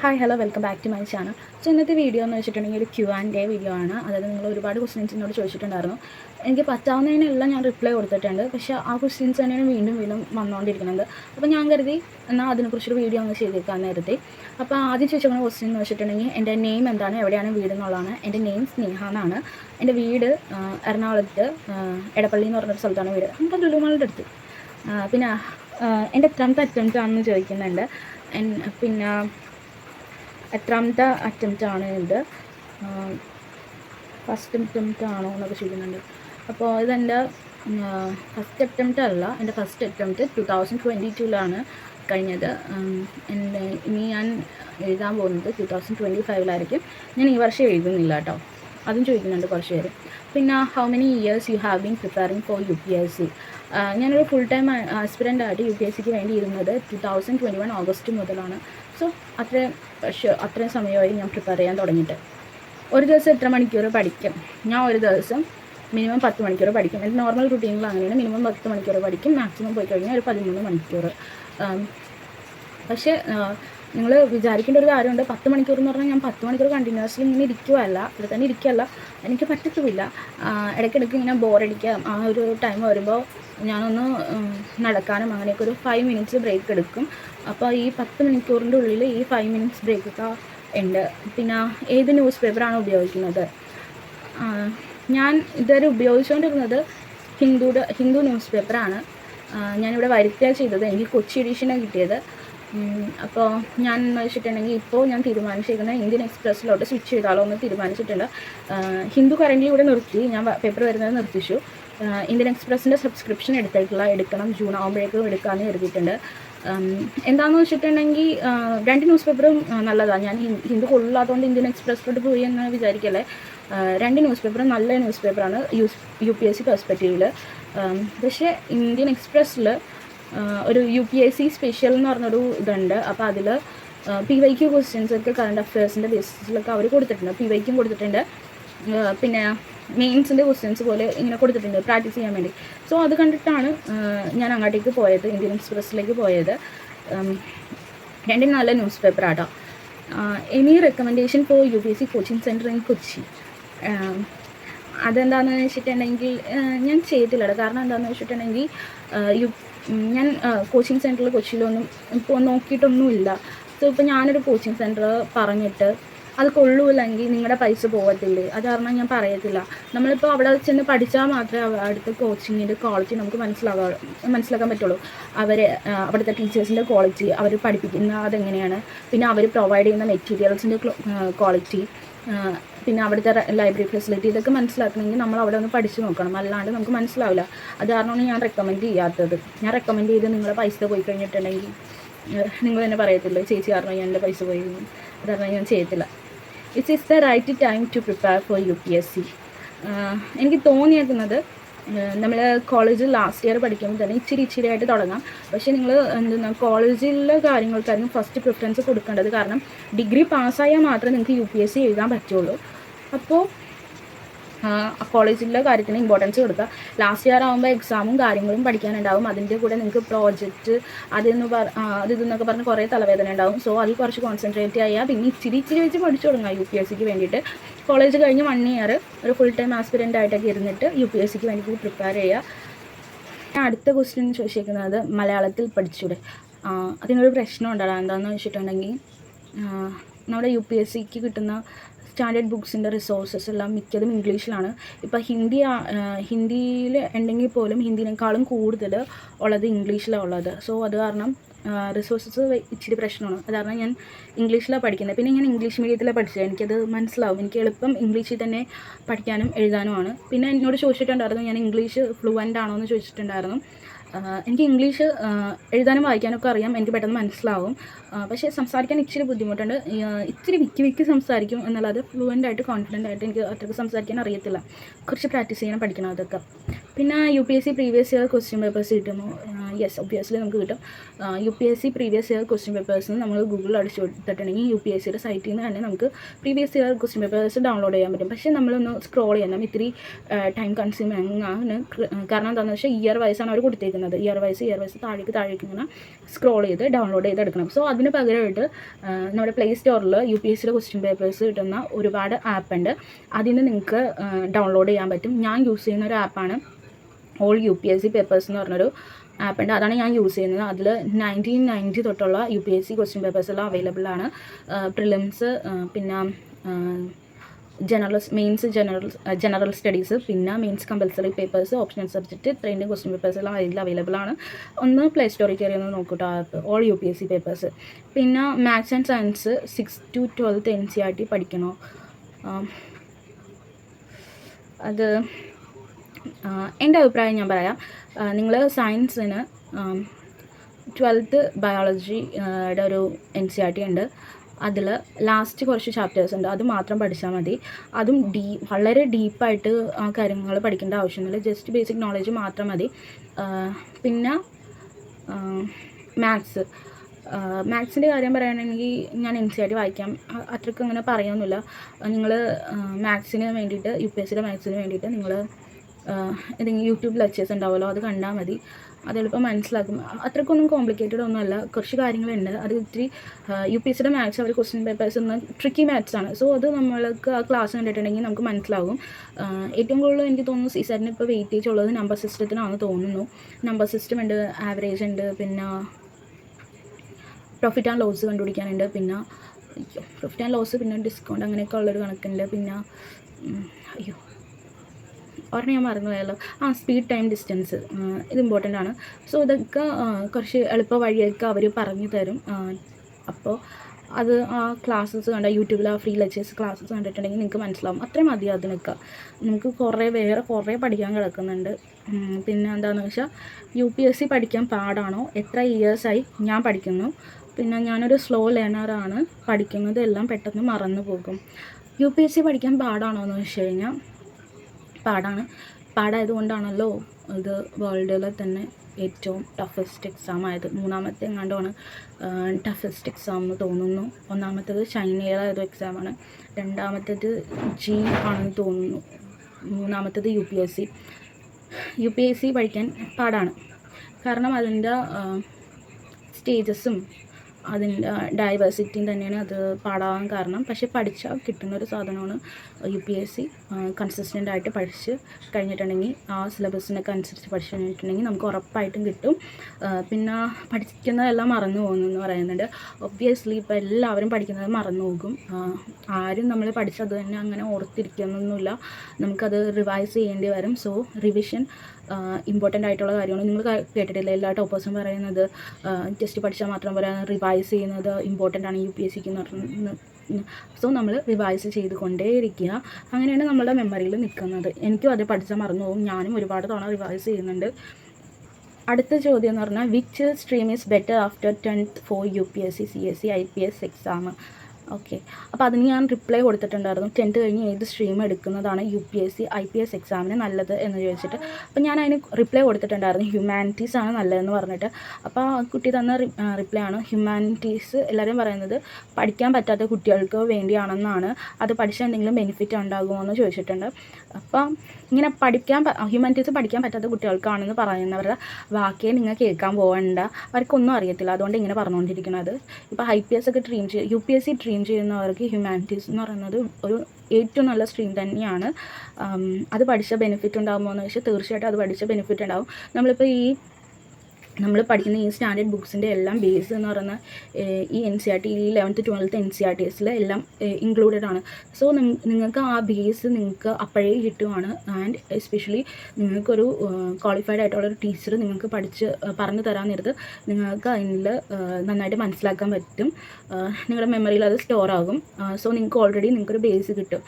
Hi hello welcome back to my channel so ഇന്നത്തെ video എന്ന് വെച്ചിട്ടുണ്ടെങ്കിൽ ഒരു ക്യൂ ആൻഡ് എ വീഡിയോ ആണ്. അതായത് നിങ്ങൾ ഒരുപാട് ക്വസ്റ്റ്യൻസ് എന്നോട് ചോദിച്ചിട്ടുണ്ടായിരുന്നു. എനിക്ക് പറ്റാവുന്നതിനെല്ലാം ഞാൻ റിപ്ലൈ കൊടുത്തിട്ടുണ്ട്. പക്ഷേ ആ ക്വസ്റ്റ്യൻസ് തന്നെയാണ് വീണ്ടും വീണ്ടും വന്നുകൊണ്ടിരിക്കുന്നത്. അപ്പോൾ ഞാൻ കരുതി എന്നാൽ അതിനെക്കുറിച്ചൊരു വീഡിയോ ഒന്ന് ചെയ്തേക്കാൻ നേരത്തെ അപ്പോൾ ആദ്യം ചോദിച്ചിരിക്കുന്ന ക്വസ്റ്റ്യൻ എന്ന് വെച്ചിട്ടുണ്ടെങ്കിൽ എന്റെ നെയിം എന്താണ് എവിടെയാണ് വീട് എന്നുള്ളതാണ്. എന്റെ നെയിം സ്നേഹ എന്നാണ്. എന്റെ വീട് എറണാകുളത്ത് എടപ്പള്ളി എന്ന് പറഞ്ഞൊരു സ്ഥലത്താണ് വീട്. നമുക്ക് ലുലുമാളുടെ അടുത്ത്. പിന്നെ എന്റെ എത്രാമത്തെ അറ്റംപ്റ്റ് ആണെന്ന് ചോദിക്കുന്നുണ്ട് പിന്നെ എത്രാമത്തെ അറ്റംപ്റ്റ് ആണ് ഇത് ഫസ്റ്റ് അറ്റംപ്റ്റ് ആണോ എന്നൊക്കെ ചോദിക്കുന്നുണ്ട്. അപ്പോൾ ഇതെന്റെ ഫസ്റ്റ് അറ്റംപ്റ്റ് അല്ല എന്റെ first attempt two thousand twenty ടൂവിലാണ് കഴിഞ്ഞത് എന്റെ ഇനി ഞാൻ എഴുതാൻ പോകുന്നത് ടു തൗസൻഡ് ട്വന്റി ഫൈവിലായിരിക്കും ഞാൻ ഈ വർഷം എഴുതുന്നില്ല കേട്ടോ. അതും ചോദിക്കുന്നുണ്ട് കുറച്ച് പേര്. പിന്നെ how many years you have been preparing for U P S C ഞാനൊരു ഫുൾ ടൈം ആസ്പിറന്റ് ആയിട്ട് യു പി എസ് സിക്ക് വേണ്ടി ഇരുന്നത് two thousand twenty one August മുതലാണ്. സോ അത്രയും അത്രയും സമയമായി ഞാൻ പ്രിപ്പയർ ചെയ്യാൻ തുടങ്ങിയിട്ട്. ഒരു ദിവസം എത്ര മണിക്കൂർ പഠിക്കും? ഞാൻ ഒരു ദിവസം മിനിമം പത്ത് മണിക്കൂർ പഠിക്കും. എന്റെ നോർമൽ റുട്ടീനിൽ അങ്ങനെയാണ്. മിനിമം പത്ത് മണിക്കൂർ പഠിക്കും. മാക്സിമം പോയി കഴിഞ്ഞാൽ ഒരു പതിമൂന്ന് മണിക്കൂർ പക്ഷേ നിങ്ങൾ വിചാരിക്കേണ്ട ഒരു കാര്യമുണ്ട്. പത്ത് മണിക്കൂർ എന്ന് പറഞ്ഞാൽ ഞാൻ പത്ത് മണിക്കൂർ കണ്ടിന്യൂസ്ലി ഇങ്ങനെ ഇരിക്കുകയല്ല ഇവിടെ തന്നെ ഇരിക്കുകയല്ല എനിക്ക് പറ്റത്തുമില്ല. ഇടയ്ക്കിടയ്ക്ക് ഇങ്ങനെ ബോറടിക്കാം ആ ഒരു ടൈം വരുമ്പോൾ ഞാനൊന്ന് നടക്കാനും അങ്ങനെയൊക്കെ ഒരു ഫൈവ് മിനിറ്റ്സ് ബ്രേക്ക് എടുക്കും. അപ്പോൾ ഈ പത്ത് മണിക്കൂറിന്റെ ഉള്ളിൽ ഈ ഫൈവ് മിനിറ്റ്സ് ബ്രേക്ക് ഒക്കെ ഉണ്ട്. പിന്നെ ഏത് ന്യൂസ് പേപ്പറാണ് ഉപയോഗിക്കുന്നത്? ഞാൻ ഇതുവരെ ഉപയോഗിച്ചുകൊണ്ടിരുന്നത് ഹിന്ദുയുടെ ഹിന്ദു ന്യൂസ് പേപ്പറാണ് ഞാനിവിടെ വരുത്തുക ചെയ്തത്. എനിക്ക് കൊച്ചി എഡീഷനാണ് കിട്ടിയത്. അപ്പോൾ ഞാൻ എന്ന് വെച്ചിട്ടുണ്ടെങ്കിൽ ഇപ്പോൾ ഞാൻ തീരുമാനിച്ചിരിക്കുന്നത് ഇന്ത്യൻ എക്സ്പ്രസ്സിലോട്ട് സ്വിച്ച് ചെയ്താലോ എന്ന് തീരുമാനിച്ചിട്ടുണ്ട്. ഹിന്ദു കറന്റ് ഇവിടെ നിർത്തി. ഞാൻ പേപ്പർ വരുന്നത് നിർത്തിച്ചു. ഇന്ത്യൻ എക്സ്പ്രസ്സിന്റെ സബ്സ്ക്രിപ്ഷൻ എടുത്തിട്ടുള്ള എടുക്കണം. ജൂൺ ആകുമ്പോഴേക്കും എടുക്കാമെന്ന് കരുതിയിട്ടുണ്ട്. എന്താണെന്ന് വെച്ചിട്ടുണ്ടെങ്കിൽ രണ്ട് ന്യൂസ് പേപ്പറും നല്ലതാണ് ഞാൻ ഹിന്ദു കൊള്ളാത്തതുകൊണ്ട് ഇന്ത്യൻ എക്സ്പ്രസിലോട്ട് പോയി എന്ന് വിചാരിക്കല്ലേ രണ്ട് ന്യൂസ് പേപ്പറും നല്ല ന്യൂസ് പേപ്പറാണ് use U P S C പെർസ്പെക്റ്റീവിൽ പക്ഷേ ഇന്ത്യൻ എക്സ്പ്രസ്സിൽ ഒരു U P S C special എന്ന് പറഞ്ഞൊരു ഇതുണ്ട്. അപ്പോൾ അതിൽ പി വൈ ക്യു ക്വസ്റ്റ്യൻസ് ഒക്കെ കറണ്ട് അഫയേഴ്സിന്റെ ബേസിസിലൊക്കെ അവർ കൊടുത്തിട്ടുണ്ട്. പി വൈക്കും കൊടുത്തിട്ടുണ്ട് പിന്നെ മെയിൻസിന്റെ ക്വസ്റ്റ്യൻസ് പോലെ ഇങ്ങനെ കൊടുത്തിട്ടുണ്ട്. പ്രാക്ടീസ് ചെയ്യാൻ വേണ്ടി. സോ അത് കണ്ടിട്ടാണ് ഞാൻ അങ്ങോട്ടേക്ക് പോയത് ഇന്ത്യൻ എക്സ്പ്രസ്സിലേക്ക് പോയത്. രണ്ടും നല്ല ന്യൂസ് പേപ്പർ ആട്ടോ any recommendation for U P S C coaching centre in Kochi അതെന്താണെന്ന് വെച്ചിട്ടുണ്ടെങ്കിൽ ഞാൻ ചെയ്തില്ല കാരണം എന്താണെന്ന് വെച്ചിട്ടുണ്ടെങ്കിൽ യു ഞാൻ കോച്ചിങ് സെന്ററിൽ കൊച്ചിയിലൊന്നും ഇപ്പോൾ നോക്കിയിട്ടൊന്നുമില്ല. സോ ഇപ്പോൾ ഞാനൊരു കോച്ചിങ് സെന്റർ പറഞ്ഞിട്ട് അത് കൊള്ളൂല്ലെങ്കിൽ നിങ്ങളുടെ പൈസ പോകത്തില്ലേ അത് കാരണം ഞാൻ പറയത്തില്ല. നമ്മളിപ്പോൾ അവിടെ ചെന്ന് പഠിച്ചാൽ മാത്രമേ അടുത്ത കോച്ചിങ്ങിന്റെ ക്വാളിറ്റി നമുക്ക് മനസ്സിലാകാൻ മനസ്സിലാക്കാൻ പറ്റുള്ളൂ. അവർ അവിടുത്തെ ടീച്ചേഴ്സിന്റെ ക്വാളിറ്റി അവർ പഠിപ്പിക്കുന്ന അതെങ്ങനെയാണ്? പിന്നെ അവർ പ്രൊവൈഡ് ചെയ്യുന്ന മെറ്റീരിയൽസിന്റെ ക്വാളിറ്റി പിന്നെ അവിടുത്തെ ലൈബ്രറി ഫെസിലിറ്റി ഇതൊക്കെ മനസ്സിലാക്കണമെങ്കിൽ നമ്മൾ അവിടെ ഒന്ന് പഠിച്ചു നോക്കണം. അല്ലാണ്ട് നമുക്ക് മനസ്സിലാവില്ല. അത് കാരണമാണ് ഞാൻ റെക്കമെൻഡ് ചെയ്യാത്തത്. ഞാൻ റെക്കമെൻഡ് ചെയ്ത് നിങ്ങളുടെ പൈസ പോയി കഴിഞ്ഞിട്ടുണ്ടെങ്കിൽ നിങ്ങൾ തന്നെ പറയത്തില്ലേ ചേച്ചി കാരണം ഞാൻ എന്റെ പൈസ പോയി. അത് കാരണം ഞാൻ ചെയ്യത്തില്ല. It's is the right time to prepare for U P S C എനിക്ക് തോന്നിയേക്കുന്നത് നമ്മൾ കോളേജിൽ ലാസ്റ്റ് ഇയർ പഠിക്കുമ്പോൾ തന്നെ ഇച്ചിരി ഇച്ചിരി ആയിട്ട് തുടങ്ങാം. പക്ഷേ നിങ്ങൾ എന്താ കോളേജിലെ കാര്യങ്ങൾക്കായിരുന്നു ഫസ്റ്റ് പ്രിഫറൻസ് കൊടുക്കേണ്ടത്. കാരണം ഡിഗ്രി പാസ്സായാൽ മാത്രമേ നിങ്ങൾക്ക് യു പി എസ് സി എഴുതാൻ പറ്റുള്ളൂ. അപ്പോൾ കോളേജിലെ കാര്യത്തിന് ഇമ്പോർട്ടൻസ് കൊടുക്കുക. ലാസ്റ്റ് ഇയർ ആകുമ്പോൾ എക്സാമും കാര്യങ്ങളും പഠിക്കാനുണ്ടാവും. അതിന്റെ കൂടെ നിങ്ങൾക്ക് പ്രോജക്റ്റ് അതെന്ന് പറ അത് ഇതെന്നൊക്കെ പറഞ്ഞ് കുറേ തലവേദന ഉണ്ടാവും. സോ അതിൽ കുറച്ച് കോൺസെൻട്രേറ്റ് ചെയ്യുക. പിന്നെ ഇച്ചിരി ഇച്ചിരി വെച്ച് പഠിച്ചു തുടങ്ങുക യു പി എസ് സിക്ക് വേണ്ടിയിട്ട്. കോളേജ് കഴിഞ്ഞ് വൺ ഇയർ ഒരു ഫുൾ ടൈം ആസ്പിരന്റ് ആയിട്ടൊക്കെ ഇരുന്നിട്ട് യു പി എസ് സിക്ക് വേണ്ടിയിട്ട് പ്രിപ്പയർ ചെയ്യുക. അടുത്ത ക്വസ്റ്റ്യൻ ചോദിച്ചിരിക്കുന്നത് മലയാളത്തിൽ പഠിച്ചൂടെ. അതിനൊരു പ്രശ്നം ഉണ്ടാകാം എന്താണെന്ന് വെച്ചിട്ടുണ്ടെങ്കിൽ നമ്മുടെ യു പി എസ് സിക്ക് കിട്ടുന്ന സ്റ്റാൻഡേർഡ് ബുക്സിന്റെ റിസോഴ്സസ് എല്ലാം മിക്കതും ഇംഗ്ലീഷിലാണ്. ഇപ്പോൾ ഹിന്ദി ഹിന്ദിയിൽ ഉണ്ടെങ്കിൽ പോലും ഹിന്ദിനേക്കാളും കൂടുതൽ ഉള്ളത് ഇംഗ്ലീഷിലാണ് ഉള്ളത്. സോ അത് കാരണം റിസോഴ്സസ് ഇച്ചിരി പ്രശ്നമാണ്. അത് കാരണം ഞാൻ ഇംഗ്ലീഷിലാണ് പഠിക്കുന്നത് പിന്നെ ഞാൻ ഇംഗ്ലീഷ് മീഡിയത്തിലാണ് പഠിച്ചത്. എനിക്കത് മനസ്സിലാവും. എനിക്ക് എളുപ്പം ഇംഗ്ലീഷിൽ തന്നെ പഠിക്കാനും എഴുതാനുമാണ് പിന്നെ എന്നോട് ചോദിച്ചിട്ടുണ്ടായിരുന്നു ഞാൻ ഇംഗ്ലീഷ് ഫ്ലുവന്റ് ആണോ എന്ന് ചോദിച്ചിട്ടുണ്ടായിരുന്നു. എനിക്ക് ഇംഗ്ലീഷ് എഴുതാനും വായിക്കാനൊക്കെ അറിയാം. എനിക്ക് പെട്ടെന്ന് മനസ്സിലാവും. പക്ഷേ സംസാരിക്കാൻ ഇച്ചിരി ബുദ്ധിമുട്ടുണ്ട്. ഇച്ചിരി വിക്കി വിക്കി സംസാരിക്കും എന്നല്ലാതെ ഫ്ലുവന്റ് ആയിട്ട് കോൺഫിഡന്റ് ആയിട്ട് എനിക്ക് അത്രയ്ക്ക് സംസാരിക്കാൻ അറിയത്തില്ല. കുറച്ച് പ്രാക്ടീസ് ചെയ്യണം പഠിക്കണം അതൊക്കെ. പിന്നെ U P S C previous year question papers കിട്ടുന്നു. യെസ് ഒബ്വിയസ്ലി നമുക്ക് കിട്ടും. U P S C previous year question papers നമ്മൾ ഗൂഗിളിൽ അടിച്ചു കൊടുത്തിട്ടുണ്ടെങ്കിൽ യു പി എസ് സിയുടെ സൈറ്റിൽ നിന്ന് തന്നെ നമുക്ക് previous year question papers download ചെയ്യാൻ പറ്റും. പക്ഷേ നമ്മളൊന്ന് സ്ക്രോൾ ചെയ്യണം. ഇത്തിരി ടൈം കൺസ്യൂമിങ് ആണ്. കാരണം എന്താണെന്ന് വെച്ചാൽ ഇയർ വൈസാണ് അവർ കൊടുത്തേക്കുന്നത് ഇയർ വൈസ് ഇയർ വൈസ് താഴേക്ക് താഴേക്ക് ഇങ്ങനെ സ്ക്രോൾ ചെയ്ത് ഡൗൺലോഡ് ചെയ്ത് എടുക്കണം. സോ അതിന് പകരമായിട്ട് നമ്മുടെ പ്ലേ സ്റ്റോറിൽ യു പി എസ് സിയുടെ ക്വസ്റ്റ്യൻ പേപ്പേഴ്സ് കിട്ടുന്ന ഒരുപാട് ആപ്പ് ഉണ്ട്. അതിൽ നിന്ന് നിങ്ങൾക്ക് ഡൗൺലോഡ് ചെയ്യാൻ പറ്റും. ഞാൻ യൂസ് ചെയ്യുന്ന ഒരു ആപ്പാണ് all U P S C papers എന്ന് പറഞ്ഞൊരു ആപ്പ് ഉണ്ട്. അതാണ് ഞാൻ യൂസ് ചെയ്യുന്നത്. അതിൽ നയന്റീൻ നയന്റി തൊട്ടുള്ള U P S C question papers എല്ലാം അവൈലബിൾ ആണ്. പ്രിലിംസ് പിന്നെ general mains general general studies പിന്നെ mains compulsory papers optional subject ഇത്രയും ക്വസ്റ്റ്യൻ പേപ്പേഴ്സ് എല്ലാം അതിൽ അവൈലബിൾ ആണ്. ഒന്ന് പ്ലേ സ്റ്റോറിൽ കയറി ഒന്ന് നോക്കൂട്ടോ app all U P S C papers പിന്നെ maths and science six to twelfth N C E R പഠിക്കണോ അത് എന്റെ അഭിപ്രായം ഞാൻ പറയാം. നിങ്ങൾ സയൻസിന് ട്വൽത്ത് ബയോളജിയുടെ ഒരു എൻ സി ആർ ടി ഉണ്ട്. അതിൽ ലാസ്റ്റ് കുറച്ച് ചാപ്റ്റേഴ്സ് ഉണ്ട്. അത് മാത്രം പഠിച്ചാൽ മതി. അതും ഡീ വളരെ ഡീപ്പായിട്ട് ആ കാര്യങ്ങൾ പഠിക്കേണ്ട ആവശ്യമൊന്നുമില്ല. ജസ്റ്റ് ബേസിക് നോളജ് മാത്രം മതി. പിന്നെ മാത്സ് മാത്സിന്റെ കാര്യം പറയുകയാണെങ്കിൽ ഞാൻ എൻ സി ആർ ടി വായിക്കാം അത്രയ്ക്ക് അങ്ങനെ പറയുന്നില്ല നിങ്ങൾ മാത്സിന് വേണ്ടിയിട്ട് യു പി എസ് സിയുടെ മാത്സിന് വേണ്ടിയിട്ട് നിങ്ങൾ ഏതെങ്കിലും യൂട്യൂബ് ലെക്ചേഴ്സ് ഉണ്ടാവുമല്ലോ അത് കണ്ടാൽ മതി. അത് എളുപ്പം മനസ്സിലാക്കും. അത്രക്കൊന്നും കോംപ്ലിക്കേറ്റഡ് ഒന്നുമല്ല. കുറച്ച് കാര്യങ്ങളുണ്ട്. അത് ഇത്തിരി യു പി എസ് സിയുടെ മാത്സ് അവർ ക്വസ്റ്റ്യൻ പേപ്പേഴ്സ് ഒന്ന് ട്രിക്കി മാത്സ് ആണ്. സോ അത് നമ്മൾക്ക് ആ ക്ലാസ് കണ്ടിട്ടുണ്ടെങ്കിൽ നമുക്ക് മനസ്സിലാകും. ഏറ്റവും കൂടുതൽ എനിക്ക് തോന്നുന്നു സി സാറിന് ഇപ്പോൾ വെയിറ്റേജ് ഉള്ളത് നമ്പർ സിസ്റ്റത്തിനാണെന്ന് തോന്നുന്നു. നമ്പർ സിസ്റ്റം ഉണ്ട് ആവറേജ് ഉണ്ട് പിന്നെ പ്രോഫിറ്റ് ആൻഡ് ലോസ് കണ്ടുപിടിക്കാനുണ്ട്. പിന്നെ പ്രോഫിറ്റ് ആൻഡ് ലോസ് പിന്നെ ഡിസ്കൗണ്ട് അങ്ങനെയൊക്കെ ഉള്ളൊരു കണക്കുണ്ട്. പിന്നെ അയ്യോ. ഒരെണ്ണം ഞാൻ മറന്നു പോയല്ലോ ആ സ്പീഡ് ടൈം ഡിസ്റ്റൻസ് ഇത് ഇമ്പോർട്ടന്റ് ആണ്. സോ ഇതൊക്കെ കുറച്ച് എളുപ്പ വഴിയൊക്കെ അവർ പറഞ്ഞു തരും. അപ്പോൾ അത് ആ ക്ലാസ്സസ് കണ്ട യൂട്യൂബിൽ ആ ഫ്രീ ലെക്ചേഴ്സ് ക്ലാസ്സസ് കണ്ടിട്ടുണ്ടെങ്കിൽ നിങ്ങൾക്ക് മനസ്സിലാവും. അത്രയും മതി അതിനൊക്കെ. നമുക്ക് കുറേ വേറെ കുറേ പഠിക്കാൻ കിടക്കുന്നുണ്ട്. പിന്നെ എന്താണെന്ന് വെച്ചാൽ യു പി എസ് സി പഠിക്കാൻ പാടാണോ? എത്ര ഇയേഴ്സായി ഞാൻ പഠിക്കുന്നു. പിന്നെ ഞാനൊരു സ്ലോ ലേണറാണ് പഠിക്കുന്നത് എല്ലാം പെട്ടെന്ന് മറന്നു പോകും. യു പി എസ് സി പഠിക്കാൻ പാടാണോ എന്ന് വെച്ച് കഴിഞ്ഞാൽ പാടാണ്. പാടായതുകൊണ്ടാണല്ലോ ഇത് വേൾഡിലെ തന്നെ ഏറ്റവും ടഫസ്റ്റ് എക്സാം ആയത്. മൂന്നാമത്തെ എങ്ങാണ്ടുമാണ് ടഫസ്റ്റ് എക്സാം എന്ന് തോന്നുന്നു. ഒന്നാമത്തേത് ചൈനയിലെ ഏതോ എക്സാമാണ് രണ്ടാമത്തേത് ജി ആണെന്ന് തോന്നുന്നു. മൂന്നാമത്തേത് U P S C U P S C പഠിക്കാൻ പാടാണ്. കാരണം അതിന്റെ സ്റ്റേജസും അതിന്റെ ഡൈവേഴ്സിറ്റി തന്നെയാണ് അത് പാടാവാൻ കാരണം. പക്ഷേ പഠിച്ചാൽ കിട്ടുന്ന ഒരു സാധനമാണ് U P S C consistent ആയിട്ട് പഠിച്ച് കഴിഞ്ഞിട്ടുണ്ടെങ്കിൽ ആ സിലബസിനൊക്കെ അനുസരിച്ച് പഠിച്ചു കഴിഞ്ഞിട്ടുണ്ടെങ്കിൽ നമുക്ക് ഉറപ്പായിട്ടും കിട്ടും. പിന്നെ പഠിക്കുന്നതെല്ലാം മറന്നു പോകുന്നു എന്ന് പറയുന്നുണ്ട്. ഒബ്വിയസ്ലി ഇപ്പോൾ എല്ലാവരും പഠിക്കുന്നത് മറന്നു പോകും. ആരും നമ്മൾ പഠിച്ചത് തന്നെ അങ്ങനെ ഓർത്തിരിക്കുന്നൊന്നുമില്ല. നമുക്കത് റിവൈസ് ചെയ്യേണ്ടി വരും. സോ റിവിഷൻ ഇമ്പോർട്ടന്റ് ആയിട്ടുള്ള കാര്യമാണ് നിങ്ങൾ കേട്ടിട്ടില്ല? എല്ലാ ടോപ്പേഴ്സും പറയുന്നത് ടെസ്റ്റ് പഠിച്ചാൽ മാത്രം പോരാ റിവൈസ് ചെയ്യുന്നത് ഇമ്പോർട്ടന്റ് ആണ് യു പി എസ് സിക്ക് എന്ന് പറഞ്ഞു സോ നമ്മൾ റിവൈസ് ചെയ്തുകൊണ്ടേയിരിക്കുക. അങ്ങനെയാണ് നമ്മുടെ മെമ്മറിയിൽ നിൽക്കുന്നത്. എനിക്കും അത് പഠിച്ചാൽ മറന്നു പോകും. ഞാനും ഒരുപാട് തവണ റിവൈസ് ചെയ്യുന്നുണ്ട്. അടുത്ത ചോദ്യം എന്ന് പറഞ്ഞാൽ which stream is better after tenth for U P S C C S C I P S exam okay അപ്പോൾ അതിന് ഞാൻ റിപ്ലൈ കൊടുത്തിട്ടുണ്ടായിരുന്നു. ടെൻത്ത് കഴിഞ്ഞ് ഏത് സ്ട്രീം എടുക്കുന്നതാണ് U P S C I P S എക്സാമിന് നല്ലത് എന്ന് ചോദിച്ചിട്ട്. അപ്പോൾ ഞാൻ അതിന് റിപ്ലൈ കൊടുത്തിട്ടുണ്ടായിരുന്നു. ഹ്യൂമാനിറ്റീസ് ആണ് നല്ലതെന്ന് പറഞ്ഞിട്ട്. അപ്പോൾ കുട്ടി തന്ന റിപ്ലൈ ആണ്. ഹ്യൂമാനിറ്റീസ് എല്ലാവരും പറയുന്നത് പഠിക്കാൻ പറ്റാത്ത കുട്ടികൾക്ക് വേണ്ടിയാണെന്നാണ്. അത് പഠിച്ചെന്തെങ്കിലും ബെനിഫിറ്റ് ഉണ്ടാകുമോ എന്ന് ചോദിച്ചിട്ടുണ്ട്. അപ്പം ഇങ്ങനെ പഠിക്കാൻ ഹ്യൂമാനിറ്റീസ് പഠിക്കാൻ പറ്റാത്ത കുട്ടികൾക്കാണെന്ന് പറയുന്നവരുടെ വാക്കേ നിങ്ങൾ കേൾക്കാൻ പോകണ്ട അവർക്കൊന്നും അറിയത്തില്ല. അതുകൊണ്ട് ഇങ്ങനെ പറഞ്ഞുകൊണ്ടിരിക്കുന്നത്. ഇപ്പോൾ ഐ പി എസ് ഒക്കെ dream U P S C dream ചെയ്യുന്നവർക്ക് ഹ്യൂമാനിറ്റീസ് എന്ന് പറയുന്നത് ഒരു ഏറ്റവും നല്ല സ്ട്രീം തന്നെയാണ്. അത് പഠിച്ച ബെനിഫിറ്റ് ഉണ്ടാകുമോ എന്ന് വെച്ചാൽ തീർച്ചയായിട്ടും അത് പഠിച്ച ബെനിഫിറ്റ് ഉണ്ടാകും നമ്മളിപ്പോൾ ഈ നമ്മൾ പഠിക്കുന്ന ഈ സ്റ്റാൻഡേർഡ് ബുക്സിന്റെ എല്ലാം ബേസ് എന്ന് പറയുന്ന ഈ എൻ സി ആർ ടി ഈ eleventh twelfth N C R T എസിൽ എല്ലാം ഇൻക്ലൂഡഡ് ആണ്. സോ നിങ്ങൾക്ക് ആ ബേസ് നിങ്ങൾക്ക് അപ്പോഴേ കിട്ടുവാണ്. ആൻഡ് എസ്പെഷ്യലി നിങ്ങൾക്കൊരു ക്വാളിഫൈഡ് ആയിട്ടുള്ള ഒരു ടീച്ചർ നിങ്ങൾക്ക് പഠിച്ച് പറഞ്ഞു തരാൻ നേരത്ത് നിങ്ങൾക്ക് അതിൽ നന്നായിട്ട് മനസ്സിലാക്കാൻ പറ്റും. നിങ്ങളുടെ മെമ്മറിയിൽ അത് സ്റ്റോർ ആകും. സോ നിങ്ങൾക്ക് ഓൾറെഡി നിങ്ങൾക്കൊരു ബേസ് കിട്ടും.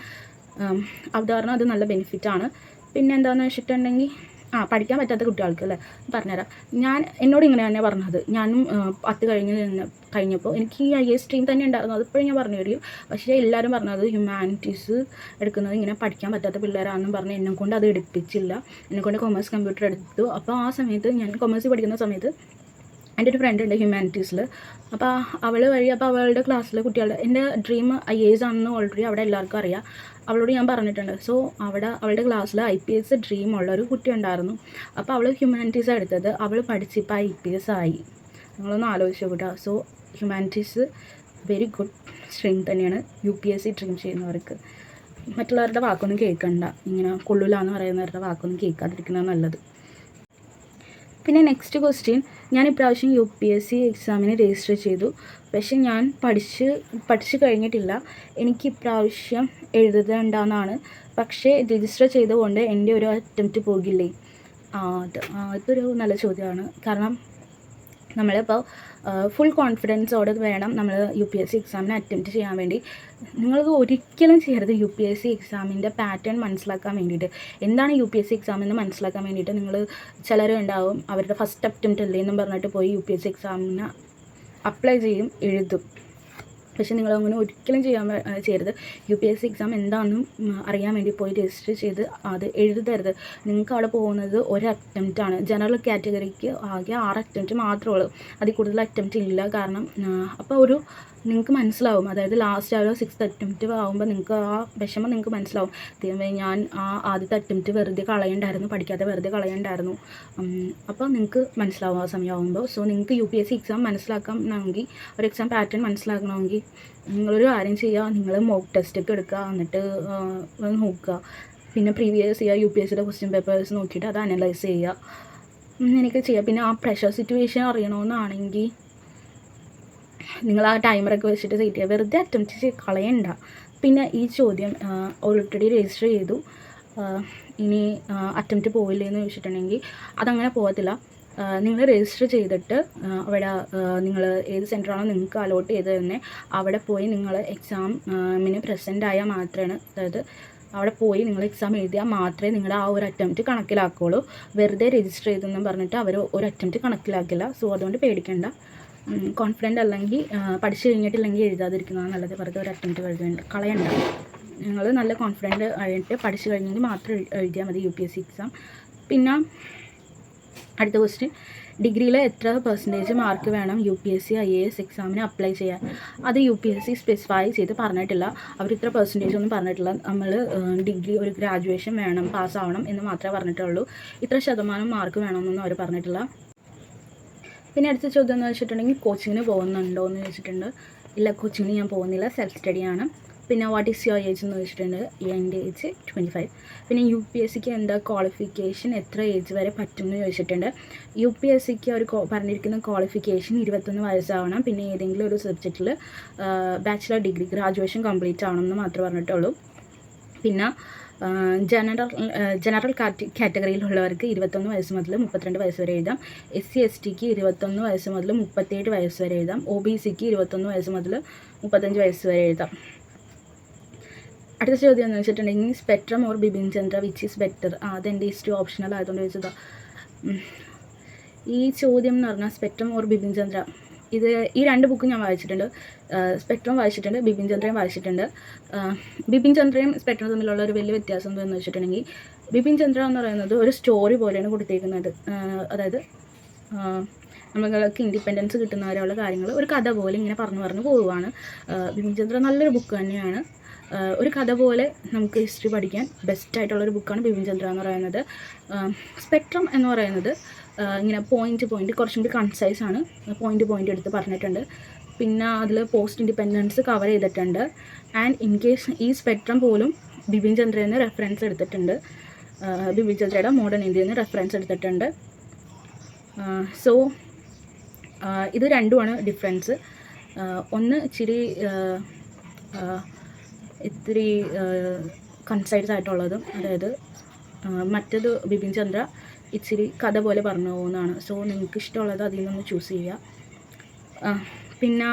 അത് കാരണം അത് നല്ല ബെനിഫിറ്റാണ് പിന്നെ എന്താണെന്ന് വെച്ചിട്ടുണ്ടെങ്കിൽ ആ പഠിക്കാൻ പറ്റാത്ത കുട്ടികൾക്ക് അല്ലേ? പറഞ്ഞുതരാം. ഞാൻ എന്നോട് ഇങ്ങനെ തന്നെ പറഞ്ഞത്. ഞാനും പത്ത് കഴിഞ്ഞ് നിന്ന് കഴിഞ്ഞപ്പോൾ എനിക്ക് ഈ ഐ എസ് സ്ട്രീം തന്നെ ഉണ്ടായിരുന്നു. അതിപ്പോഴും ഞാൻ പറഞ്ഞു തരും പക്ഷേ എല്ലാവരും പറഞ്ഞത് ഹ്യൂമാനിറ്റീസ് എടുക്കുന്നത് ഇങ്ങനെ പഠിക്കാൻ പറ്റാത്ത പിള്ളേരാണെന്നും പറഞ്ഞ് എന്നെ കൊണ്ട് അത് എടുപ്പിച്ചില്ല. എന്നെ കൊണ്ട് കൊമേഴ്സ് കമ്പ്യൂട്ടർ എടുത്തു. അപ്പോൾ ആ സമയത്ത് ഞാൻ കൊമേഴ്സ് പഠിക്കുന്ന സമയത്ത് എന്റെ ഒരു ഫ്രണ്ട് ഉണ്ട് ഹ്യൂമാനിറ്റീസിൽ അപ്പോൾ അവൾ വഴി അപ്പോൾ അവളുടെ ക്ലാസ്സിലെ കുട്ടികളുടെ എന്റെ ഡ്രീം ഐ എസ് ആണെന്ന് ഓൾറെഡി അവിടെ എല്ലാവർക്കും അറിയാം. അവളോട് ഞാൻ പറഞ്ഞിട്ടുണ്ട്. സോ അവിടെ അവളുടെ ക്ലാസ്സിൽ ഐ പി എസ് ഡ്രീം ഉള്ള ഒരു കുട്ടി ഉണ്ടായിരുന്നു. അപ്പോൾ അവൾ ഹ്യൂമാനിറ്റീസ് എടുത്തത്. അവൾ പഠിച്ചിപ്പോൾ ഐ പി എസ് ആയി. നിങ്ങളൊന്ന് ആലോചിച്ച് നോക്കട്ടോ so humanities very good stream തന്നെയാണ് U P S C dream ചെയ്യുന്നവർക്ക്. മറ്റുള്ളവരുടെ വാക്കൊന്നും കേൾക്കണ്ട. ഇങ്ങനെ കൊള്ളൂലെന്ന് പറയുന്നവരുടെ വാക്കൊന്നും കേൾക്കാതിരിക്കുന്നത് നല്ലത്. പിന്നെ നെക്സ്റ്റ് ക്വസ്റ്റ്യൻ ഞാൻ ഇപ്രാവശ്യം യു പി എസ് സി എക്സാമിന് രജിസ്റ്റർ ചെയ്തു. പക്ഷെ ഞാൻ പഠിച്ച് പഠിച്ച് കഴിഞ്ഞിട്ടില്ല. എനിക്ക് ഇപ്രാവശ്യം എഴുതേണ്ടെന്നാണ്. പക്ഷേ രജിസ്റ്റർ ചെയ്തുകൊണ്ട് എന്റെ ഒരു അറ്റംപ്റ്റ് പോകില്ലേ? ആ അത് അതൊരു നല്ല ചോദ്യമാണ്. കാരണം നമ്മളിപ്പോൾ ഫുൾ കോൺഫിഡൻസോടെ വേണം നമ്മൾ യു പി എസ് സി എക്സാമിന് അറ്റംപ്റ്റ് ചെയ്യാൻ വേണ്ടി. നിങ്ങൾ ഒരിക്കലും ചെയ്യരുത് യു പി എസ് സി എക്സാമിന്റെ പാറ്റേൺ മനസ്സിലാക്കാൻ വേണ്ടിയിട്ട്. എന്താണ് U P S C exam എന്ന് മനസ്സിലാക്കാൻ വേണ്ടിയിട്ട് നിങ്ങൾ ചിലർ ഉണ്ടാവും അവരുടെ ഫസ്റ്റ് അറ്റംപ്റ്റ് അല്ലേ എന്നും പറഞ്ഞിട്ട് പോയി യു പി എസ് സി എക്സാമിന് അപ്ലൈ ചെയ്യും എഴുതും. പക്ഷെ നിങ്ങൾ അങ്ങനെ ഒരിക്കലും ചെയ്യാൻ ചെയ്യരുത്. U P S C exam എന്താണെന്നും അറിയാൻ വേണ്ടി പോയി രജിസ്റ്റർ ചെയ്ത് അത് എഴുതരുത്. നിങ്ങൾക്ക് അവിടെ പോകുന്നത് ഒരു അറ്റംപ്റ്റ് ആണ്. ജനറൽ കാറ്റഗറിക്ക് ആകെ ആറ് അറ്റംപ്റ്റ് മാത്രമേ ഉള്ളൂ. അതിൽ കൂടുതൽ അറ്റംപ്റ്റ് ഇല്ല. കാരണം അപ്പോൾ ഒരു നിങ്ങൾക്ക് മനസ്സിലാവും. അതായത് ലാസ്റ്റ് ആ ഒരു സിക്സ് അറ്റംപ്റ്റ് ആകുമ്പോൾ നിങ്ങൾക്ക് ആ വിഷമം നിങ്ങൾക്ക് മനസ്സിലാവും. ഞാൻ ആ ആദ്യത്തെ അറ്റംപ്റ്റ് വെറുതെ കളയണ്ടായിരുന്നു. പഠിക്കാതെ വെറുതെ കളയണ്ടായിരുന്നു. അപ്പോൾ നിങ്ങൾക്ക് മനസ്സിലാവും ആ സമയമാകുമ്പോൾ സോ നിങ്ങൾക്ക് U P S C exam മനസ്സിലാക്കണമെങ്കിൽ ഒരു എക്സാം പാറ്റേൺ മനസ്സിലാക്കണമെങ്കിൽ നിങ്ങളൊരു കാര്യം ചെയ്യുക നിങ്ങൾ മോക്ക് ടെസ്റ്റ് ഒക്കെ എടുക്കുക എന്നിട്ട് നോക്കുക പിന്നെ previous year U P S സിയുടെ ക്വസ്റ്റ്യൻ പേപ്പേഴ്സ് നോക്കിയിട്ട് അത് അനലൈസ് ചെയ്യുക എനിക്ക് ചെയ്യുക പിന്നെ ആ പ്രഷർ സിറ്റുവേഷൻ അറിയണമെന്നാണെങ്കിൽ നിങ്ങൾ ആ ടൈമറൊക്കെ വെച്ചിട്ട് സെറ്റ് ചെയ്യുക. വെറുതെ അറ്റംപ്റ്റ് ചെയ്ത് കളയണ്ട. പിന്നെ ഈ ചോദ്യം ഓൾറെഡി രജിസ്റ്റർ ചെയ്തു. ഇനി അറ്റംപ്റ്റ് പോവില്ലേ എന്ന് ചോദിച്ചിട്ടുണ്ടെങ്കിൽ അതങ്ങനെ പോകത്തില്ല. നിങ്ങൾ രജിസ്റ്റർ ചെയ്തിട്ട് അവിടെ നിങ്ങൾ ഏത് സെന്ററാണോ നിങ്ങൾക്ക് അലോട്ട് ചെയ്തത് തന്നെ അവിടെ പോയി നിങ്ങൾ എക്സാമിന് പ്രസന്റ് ആയാൽ മാത്രമാണ് അതായത് അവിടെ പോയി നിങ്ങൾ എക്സാം എഴുതിയാൽ മാത്രമേ നിങ്ങൾ ആ ഒരു അറ്റംപ്റ്റ് കണക്കിലാക്കുകയുള്ളൂ വെറുതെ രജിസ്റ്റർ ചെയ്തെന്നും പറഞ്ഞിട്ട് അവർ ഒരു അറ്റംപ്റ്റ് കണക്കിലാക്കില്ല. സോ അതുകൊണ്ട് പേടിക്കേണ്ട. കോൺഫിഡന്റ് അല്ലെങ്കിൽ പഠിച്ചു കഴിഞ്ഞിട്ടില്ലെങ്കിൽ എഴുതാതിരിക്കുന്നതാണ് നല്ലത്. വെറുതെ ഒരു അറ്റംപ്റ്റ് കഴുകേണ്ട കളയണ്ട. നിങ്ങൾ നല്ല കോൺഫിഡന്റ് ആയിട്ട് പഠിച്ചു കഴിഞ്ഞെങ്കിൽ മാത്രം എഴു- എഴുതിയാൽ മതി U P S C exam പിന്നെ അടുത്ത ക്വസ്റ്റ്യൻ ഡിഗ്രിയിൽ എത്ര പെർസെന്റേജ് മാർക്ക് വേണം U P S C I A S എക്സാമിന് അപ്ലൈ ചെയ്യാൻ? അത് U P S C specify ചെയ്ത് പറഞ്ഞിട്ടില്ല. അവർ ഇത്ര പെർസെന്റേജ് ഒന്നും പറഞ്ഞിട്ടില്ല. നമ്മൾ ഡിഗ്രി ഒരു ഗ്രാജുവേഷൻ വേണം പാസ്സാവണം എന്ന് മാത്രമേ പറഞ്ഞിട്ടുള്ളൂ. ഇത്ര ശതമാനം മാർക്ക് വേണമെന്നൊന്നും അവർ പറഞ്ഞിട്ടില്ല. പിന്നെ അടുത്ത ചോദ്യം എന്ന് വെച്ചിട്ടുണ്ടെങ്കിൽ കോച്ചിങ്ങിന് പോകുന്നുണ്ടോ എന്ന് ചോദിച്ചിട്ടുണ്ട്. ഇല്ല കോച്ചിങ്ങിന് ഞാൻ പോകുന്നില്ല. സെൽഫ് സ്റ്റഡിയാണ് പിന്നെ വാട്ട് ഈസ് യുവർ ഏജ് എന്ന് ചോദിച്ചിട്ടുണ്ട്. എന്റെ ഏജ് ട്വന്റി ഫൈവ് പിന്നെ യു പി എസ് സിക്ക് എന്താ ക്വാളിഫിക്കേഷൻ എത്ര ഏജ് വരെ പറ്റുമെന്ന് ചോദിച്ചിട്ടുണ്ട്. യു പി എസ് സിക്ക് അവർ പറഞ്ഞിരിക്കുന്ന ക്വാളിഫിക്കേഷൻ ഇരുപത്തൊന്ന് വയസ്സാവണം. പിന്നെ ഏതെങ്കിലും ഒരു സബ്ജക്റ്റിൽ ബാച്ചിലർ ഡിഗ്രി ഗ്രാജുവേഷൻ കംപ്ലീറ്റ് ആവണം എന്ന് മാത്രമേ പറഞ്ഞിട്ടുള്ളൂ. പിന്നെ ജനറൽ ജനറൽ കാറ്റഗറിയിലുള്ളവർക്ക് ഇരുപത്തൊന്ന് വയസ്സ് മുതൽ മുപ്പത്തിരണ്ട് വയസ്സ് വരെ എഴുതാം. എസ് സി എസ് ടിക്ക് ഇരുപത്തൊന്ന് വയസ്സ് മുതൽ മുപ്പത്തേഴ് വയസ്സ് വരെ എഴുതാം. ഒ ബി സിക്ക് ഇരുപത്തൊന്ന് വയസ്സ് മുതൽ മുപ്പത്തഞ്ച് വയസ്സ് വരെ എഴുതാം. അടുത്ത ചോദ്യം എന്ന് വെച്ചിട്ടുണ്ടെങ്കിൽ spectrum or Bipin Chandra which is better അതെന്റെ ഇഷ്ടം ഓപ്ഷണൽ ആയതുകൊണ്ട് ചോദിച്ചതാണ് ഈ ചോദ്യം എന്ന് പറഞ്ഞാൽ സ്പെക്ട്രം ഓർ ബിബിൻ ചന്ദ്ര ഇത് ഈ രണ്ട് ബുക്ക് ഞാൻ വായിച്ചിട്ടുണ്ട്. സ്പെക്ട്രം വായിച്ചിട്ടുണ്ട് ബിപിൻ ചന്ദ്രയും വായിച്ചിട്ടുണ്ട്. ബിപിൻ ചന്ദ്രയും സ്പെക്ട്രം തമ്മിലുള്ള ഒരു വലിയ വ്യത്യാസം എന്താണെന്ന് വെച്ചിട്ടുണ്ടെങ്കിൽ ബിപിൻ ചന്ദ്ര എന്ന് പറയുന്നത് ഒരു സ്റ്റോറി പോലെയാണ് കൊടുത്തേക്കുന്നത്. അതായത് നമ്മൾക്ക് ഇൻഡിപെൻഡൻസ് കിട്ടുന്ന വരെയുള്ള കാര്യങ്ങൾ ഒരു കഥ പോലെ ഇങ്ങനെ പറഞ്ഞു പറഞ്ഞു പോവുകയാണ്. ബിപിൻ ചന്ദ്ര നല്ലൊരു ബുക്ക് തന്നെയാണ്. ഒരു കഥ പോലെ നമുക്ക് ഹിസ്റ്ററി പഠിക്കാൻ ബെസ്റ്റ് ആയിട്ടുള്ളൊരു ബുക്കാണ് ബിപിൻ ചന്ദ്ര എന്ന് പറയുന്നത്. സ്പെക്ട്രം എന്ന് പറയുന്നത് ഇങ്ങനെ പോയിന്റ് പോയിന്റ് കുറച്ചും കൂടി കൺസൈസ് ആണ്. പോയിന്റ് പോയിന്റ് എടുത്ത് പറഞ്ഞിട്ടുണ്ട്. പിന്നെ അതിൽ പോസ്റ്റ് ഇൻഡിപെൻഡൻസ് കവർ ചെയ്തിട്ടുണ്ട്. ആൻഡ് ഇൻ കേസ് ഈ സ്പെക്ട്രം പോലും ബിപിൻ ചന്ദ്രയിൽ നിന്ന് റെഫറൻസ് എടുത്തിട്ടുണ്ട് ബിപിൻ ചന്ദ്രയുടെ മോഡേൺ ഇന്ത്യയിൽ നിന്ന് റെഫറൻസ് എടുത്തിട്ടുണ്ട്. സോ ഇത് രണ്ടുമാണ് ഡിഫറൻസ് ഒന്ന് ഇച്ചിരി ഇത്തിരി കൺസൈസ് ആയിട്ടുള്ളതും അതായത് മറ്റേത് ബിപിൻ ചന്ദ്ര ഇച്ചിരി കഥ പോലെ പറഞ്ഞു പോകുന്നതാണ്. സോ നിങ്ങൾക്ക് ഇഷ്ടമുള്ളത് അതിൽ നിന്ന് ചൂസ് ചെയ്യുക. പിന്നെ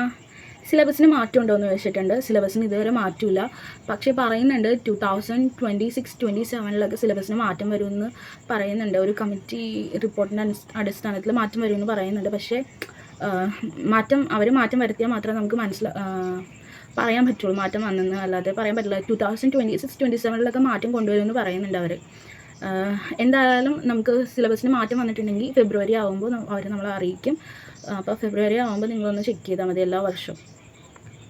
സിലബസിന് മാറ്റം ഉണ്ടോ ചോദിച്ചിട്ടുണ്ട്. സിലബസിന് ഇതുവരെ മാറ്റമില്ല. പക്ഷേ പറയുന്നുണ്ട് two thousand twenty six twenty സെവനിലൊക്കെ സിലബസിന് മാറ്റം വരുമെന്ന് പറയുന്നുണ്ട്. ഒരു കമ്മിറ്റി റിപ്പോർട്ടിന്റെ അടിസ്ഥാനത്തിൽ മാറ്റം വരുമെന്ന് പറയുന്നുണ്ട്. പക്ഷേ മാറ്റം അവർ മാറ്റം വരുത്തിയാൽ മാത്രമേ നമുക്ക് മനസ്സിലാ പറയാൻ പറ്റുള്ളൂ മാറ്റം വന്നെന്ന്. അല്ലാതെ പറയാൻ പറ്റില്ല. Two thousand twenty six twenty സെവനിലൊക്കെ മാറ്റം കൊണ്ടുവരുമെന്ന് പറയുന്നുണ്ട് അവർ എന്തായാലും നമുക്ക് സിലബസിന് മാറ്റം വന്നിട്ടുണ്ടെങ്കിൽ ഫെബ്രുവരി ആകുമ്പോൾ അവർ നമ്മളെ അറിയിക്കും. അപ്പോൾ ഫെബ്രുവരി ആകുമ്പോൾ നിങ്ങളൊന്ന് ചെക്ക് ചെയ്താൽ മതി എല്ലാ വർഷവും.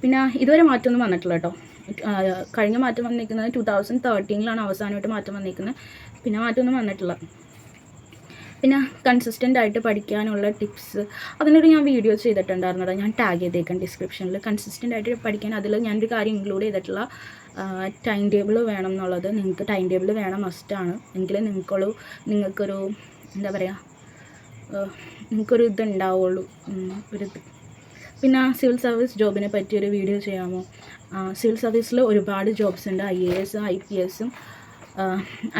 പിന്നെ ഇതുവരെ മാറ്റമൊന്നും വന്നിട്ടില്ല കേട്ടോ. കഴിഞ്ഞ മാറ്റം വന്നിരിക്കുന്നത് ടു തൗസൻഡ് തേർട്ടീനിലാണ് അവസാനമായിട്ട് മാറ്റം വന്നിരിക്കുന്നത്. പിന്നെ മാറ്റമൊന്നും വന്നിട്ടില്ല. പിന്നെ കൺസിസ്റ്റന്റ് ആയിട്ട് പഠിക്കാനുള്ള ടിപ്സ് അതിനൊരു ഞാൻ വീഡിയോ ചെയ്തിട്ടുണ്ടായിരുന്നത് ഞാൻ ടാഗ് ചെയ്തേക്കാം ഡിസ്ക്രിപ്ഷനിൽ കൺസിസ്റ്റന്റ് ആയിട്ട് പഠിക്കാൻ അതിൽ ഞാനൊരു കാര്യം ഇൻക്ലൂഡ് ചെയ്തിട്ടുള്ള ടൈം ടേബിൾ വേണം എന്നുള്ളത്. നിങ്ങൾക്ക് ടൈം ടേബിൾ വേണം മസ്റ്റാണ് എങ്കിലേ നിങ്ങൾക്കുള്ളൂ നിങ്ങൾക്കൊരു എന്താ പറയുക നിങ്ങൾക്കൊരു ഇതുണ്ടാവുള്ളൂ. ഒരു പിന്നെ സിവിൽ സർവീസ് ജോബിനെ പറ്റി ഒരു വീഡിയോ ചെയ്യാമോ? സിവിൽ സർവീസിൽ ഒരുപാട് ജോബ്സ് ഉണ്ട്. I A S I P എസും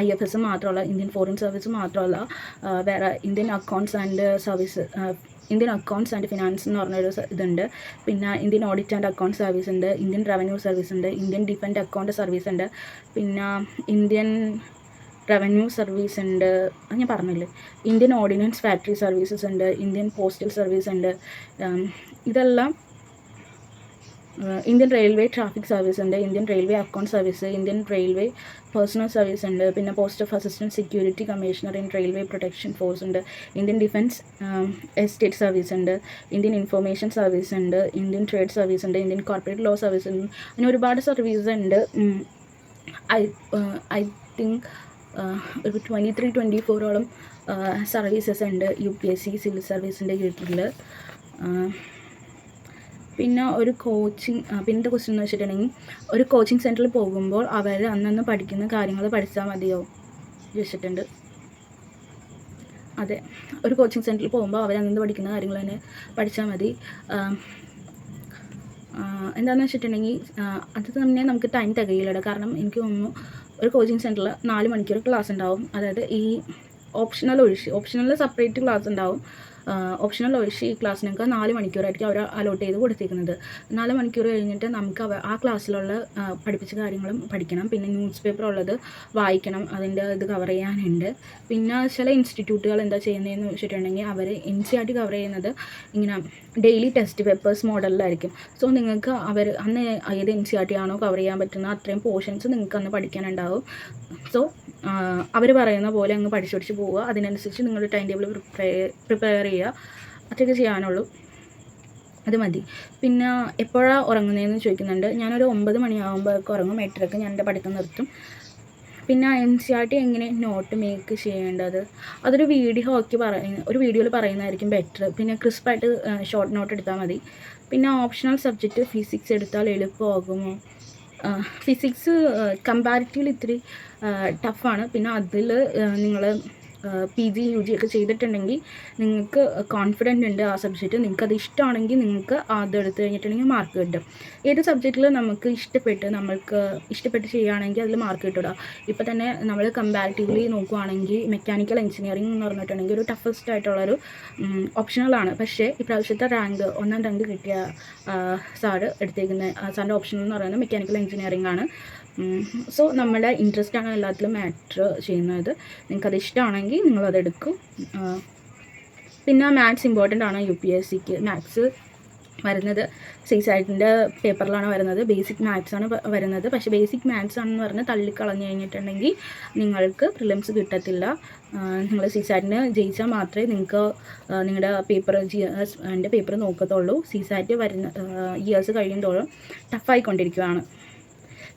ഐ എഫ് എസും മാത്രമല്ല ഇന്ത്യൻ ഫോറിൻ സർവീസ് മാത്രമല്ല വേറെ Indian accounts and service Indian accounts and finance എന്ന് പറഞ്ഞൊരു ഇതുണ്ട്. പിന്നെ Indian audit and account service ഉണ്ട് ഇന്ത്യൻ റവന്യൂ സർവീസ് ഉണ്ട് ഇന്ത്യൻ ഡിഫൻഡ് അക്കൗണ്ട് സർവീസ് ഉണ്ട് പിന്നെ ഇന്ത്യൻ റവന്യൂ സർവീസ് ഉണ്ട്. അത് ഞാൻ പറഞ്ഞില്ലേ? ഇന്ത്യൻ ഓർഡിനൻസ് ഫാക്ടറി സർവീസസ് ഉണ്ട് ഇന്ത്യൻ പോസ്റ്റൽ സർവീസ് ഉണ്ട്. ഇതെല്ലാം ഇന്ത്യൻ റെയിൽവേ ട്രാഫിക് സർവീസ് ഉണ്ട് Indian railway account service Indian railway personnel service ഉണ്ട് പിന്നെ post of assistant security commissioner in railway protection force ഉണ്ട് ഇന്ത്യൻ ഡിഫൻസ് എസ്റ്റേറ്റ് സർവീസ് ഉണ്ട് Indian information service ഉണ്ട് Indian trade service ഉണ്ട് Indian corporate law service ഉണ്ട് അങ്ങനെ ഒരുപാട് service ഉണ്ട്. ഐ ഐ തിങ്ക് ഒരു ട്വന്റി ത്രീ ട്വന്റി ഫോറോളം സർവീസസ് ഉണ്ട് U P S C civil സർവീസിന്റെ കീഴിൽ പിന്നെ ഒരു കോച്ചിങ് പിന്നത്തെ ക്വസ്റ്റ്യൻ എന്ന് വെച്ചിട്ടുണ്ടെങ്കിൽ ഒരു കോച്ചിങ് സെന്ററിൽ പോകുമ്പോൾ അവർ അന്നന്ന് പഠിക്കുന്ന കാര്യങ്ങൾ പഠിച്ചാൽ മതിയോ ചോദിച്ചിട്ടുണ്ട് അതെ ഒരു കോച്ചിങ് സെന്ററിൽ പോകുമ്പോൾ അവർ അന്നന്ന് പഠിക്കുന്ന കാര്യങ്ങൾ തന്നെ പഠിച്ചാൽ മതി. എന്താണെന്ന് വെച്ചിട്ടുണ്ടെങ്കിൽ അത് തന്നെ നമുക്ക് ടൈം തികയില്ലട കാരണം എനിക്ക് തോന്നുന്നു ഒരു കോച്ചിങ് സെന്ററിൽ നാല് മണിക്കൂർ ക്ലാസ് ഉണ്ടാവും. അതായത് ഈ ഓപ്ഷണൽ ഒഴിച്ച് ഓപ്ഷണൽ സെപ്പറേറ്റ് ക്ലാസ് ഉണ്ടാവും. ഓപ്ഷണൽ ഒഴിച്ച് ഈ ക്ലാസ്സിനൊക്കെ നാല് മണിക്കൂറായിരിക്കും അവർ അലോട്ട് ചെയ്ത് കൊടുത്തിരിക്കുന്നത് നാല് മണിക്കൂർ കഴിഞ്ഞിട്ട് നമുക്ക് ആ ക്ലാസ്സിലുള്ള പഠിപ്പിച്ച കാര്യങ്ങളും പഠിക്കണം. പിന്നെ ന്യൂസ് പേപ്പർ ഉള്ളത് വായിക്കണം അതിന്റെ ഇത് കവർ ചെയ്യാനുണ്ട്. പിന്നെ ചില ഇൻസ്റ്റിറ്റ്യൂട്ടുകൾ എന്താ ചെയ്യുന്നതെന്ന് വെച്ചിട്ടുണ്ടെങ്കിൽ അവർ N C R T cover ചെയ്യുന്നത് ഇങ്ങനെ ഡെയിലി ടെസ്റ്റ് പേപ്പേഴ്സ് മോഡലിലായിരിക്കും സോ നിങ്ങൾക്ക് അവർ അന്ന് ഏത് എൻ സി ആർ ടി ആണോ കവർ ചെയ്യാൻ പറ്റുന്ന അത്രയും പോർഷൻസ് നിങ്ങൾക്ക് അന്ന് പഠിക്കാനുണ്ടാവും. സോ അവർ പറയുന്ന പോലെ അങ്ങ് പഠിച്ചു പഠിച്ച് പോവുക. അതിനനുസരിച്ച് നിങ്ങളുടെ ടൈം ടേബിൾ പ്രിപ്പയർ പ്രിപ്പയർ ചെയ്യുക. അത്രയൊക്കെ ചെയ്യാനുള്ളൂ. അത് മതി. പിന്നെ എപ്പോഴാണ് ഉറങ്ങുന്നതെന്ന് ചോദിക്കുന്നുണ്ട്. ഞാനൊരു ഒമ്പത് മണിയാകുമ്പോഴൊക്കെ ഉറങ്ങും. എട്ടരക്ക് ഞാൻ എന്റെ പഠിത്തം നിർത്തും. പിന്നെ എൻ സി ആർ ടി എങ്ങനെ നോട്ട് മേക്ക് ചെയ്യേണ്ടത്? അതൊരു വീഡിയോ ആക്കി പറയുന്ന ഒരു വീഡിയോയിൽ പറയുന്നതായിരിക്കും ബെറ്റർ പിന്നെ ക്രിസ്പായിട്ട് ഷോർട്ട് നോട്ട് എടുത്താൽ മതി. പിന്നെ ഓപ്ഷണൽ സബ്ജക്റ്റ് ഫിസിക്സ് എടുത്താൽ എളുപ്പമാകുമോ? ഫിസിക്സ് കമ്പാരിറ്റീവ്ലി ഇത്തിരി ടഫാണ് പിന്നെ അതിൽ നിങ്ങൾ പി ജി യു ജി ഒക്കെ ചെയ്തിട്ടുണ്ടെങ്കിൽ നിങ്ങൾക്ക് കോൺഫിഡന്റ് ഉണ്ട് ആ സബ്ജക്റ്റ് നിങ്ങൾക്ക് അത് ഇഷ്ടമാണെങ്കിൽ നിങ്ങൾക്ക് അത് എടുത്തു കഴിഞ്ഞിട്ടുണ്ടെങ്കിൽ മാർക്ക് കിട്ടും. ഏത് സബ്ജക്റ്റിൽ നമുക്ക് ഇഷ്ടപ്പെട്ട് നമ്മൾക്ക് ഇഷ്ടപ്പെട്ട് ചെയ്യുകയാണെങ്കിൽ അതിൽ മാർക്ക് കിട്ടുക ഇപ്പോൾ തന്നെ നമ്മൾ കമ്പാരിറ്റീവ്ലി നോക്കുവാണെങ്കിൽ മെക്കാനിക്കൽ എഞ്ചിനീയറിംഗ് എന്ന് പറഞ്ഞിട്ടുണ്ടെങ്കിൽ ഒരു ടഫസ്റ്റ് ആയിട്ടുള്ളൊരു ഓപ്ഷണലാണ് പക്ഷേ ഇപ്രാവശ്യത്തെ റാങ്ക് ഒന്നാം റാങ്ക് കിട്ടിയ സാറ് എടുത്തേക്കുന്ന സാറിന്റെ ഓപ്ഷൻ എന്ന് പറയുന്നത് മെക്കാനിക്കൽ എഞ്ചിനീയറിംഗ് ആണ്. സോ നമ്മുടെ ആണ് എല്ലാത്തിലും മാറ്റർ ചെയ്യുന്നത്. നിങ്ങൾക്കത് ഇഷ്ടമാണെങ്കിൽ നിങ്ങളത് എടുക്കും. പിന്നെ മാത്സ് ഇമ്പോർട്ടന്റ് ആണ് യു പി എസ് സിക്ക് മാത്സ് വരുന്നത് സീസായിട്ടിന്റെ പേപ്പറിലാണ് വരുന്നത്. ബേസിക് മാത്സ് ആണ് വരുന്നത്. പക്ഷേ ബേസിക് മാത്സ് ആണെന്ന് പറഞ്ഞാൽ തള്ളിക്കളഞ്ഞു കഴിഞ്ഞിട്ടുണ്ടെങ്കിൽ നിങ്ങൾക്ക് പ്രിലിംസ് കിട്ടത്തില്ല. നിങ്ങൾ സീസാറ്റിന് ജയിച്ചാൽ മാത്രമേ നിങ്ങൾക്ക് നിങ്ങളുടെ പേപ്പർ ജി എന്റെ പേപ്പർ നോക്കത്തുള്ളൂ. സീസാറ്റ് വരുന്ന ഇയേഴ്സ് കഴിയുമ്പോഴും ടഫായിക്കൊണ്ടിരിക്കുകയാണ്